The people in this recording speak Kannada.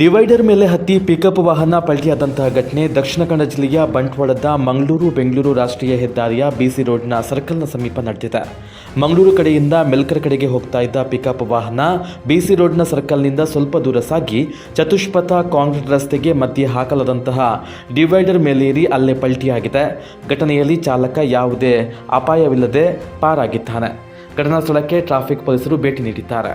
ಡಿವೈಡರ್ ಮೇಲೆ ಹತ್ತಿ ಪಿಕಪ್ ವಾಹನ ಪಲ್ಟಿಯಾದಂತಹ ಘಟನೆ ದಕ್ಷಿಣ ಕನ್ನಡ ಜಿಲ್ಲೆಯ ಬಂಟ್ವಾಳದ ಮಂಗಳೂರು ಬೆಂಗಳೂರು ರಾಷ್ಟ್ರೀಯ ಹೆದ್ದಾರಿಯ ಬಿಸಿ ರೋಡ್ನ ಸರ್ಕಲ್ನ ಸಮೀಪ ನಡೆದಿದೆ. ಮಂಗಳೂರು ಕಡೆಯಿಂದ ಮೆಲ್ಕರ್ ಕಡೆಗೆ ಹೋಗ್ತಾ ಇದ್ದ ಪಿಕಪ್ ವಾಹನ ಬಿಸಿ ರೋಡ್ನ ಸರ್ಕಲ್ನಿಂದ ಸ್ವಲ್ಪ ದೂರ ಸಾಗಿ ಚತುಷ್ಪಥ ಕಾಂಕ್ರೀಟ್ ರಸ್ತೆಗೆ ಮಧ್ಯೆ ಹಾಕಲಾದಂತಹ ಡಿವೈಡರ್ ಮೇಲೇರಿ ಅಲ್ಲೇ ಪಲ್ಟಿಯಾಗಿದೆ. ಘಟನೆಯಲ್ಲಿ ಚಾಲಕ ಯಾವುದೇ ಅಪಾಯವಿಲ್ಲದೆ ಪಾರಾಗಿದ್ದಾನೆ. ಘಟನಾ ಸ್ಥಳಕ್ಕೆ ಟ್ರಾಫಿಕ್ ಪೊಲೀಸರು ಭೇಟಿ ನೀಡಿದ್ದಾರೆ.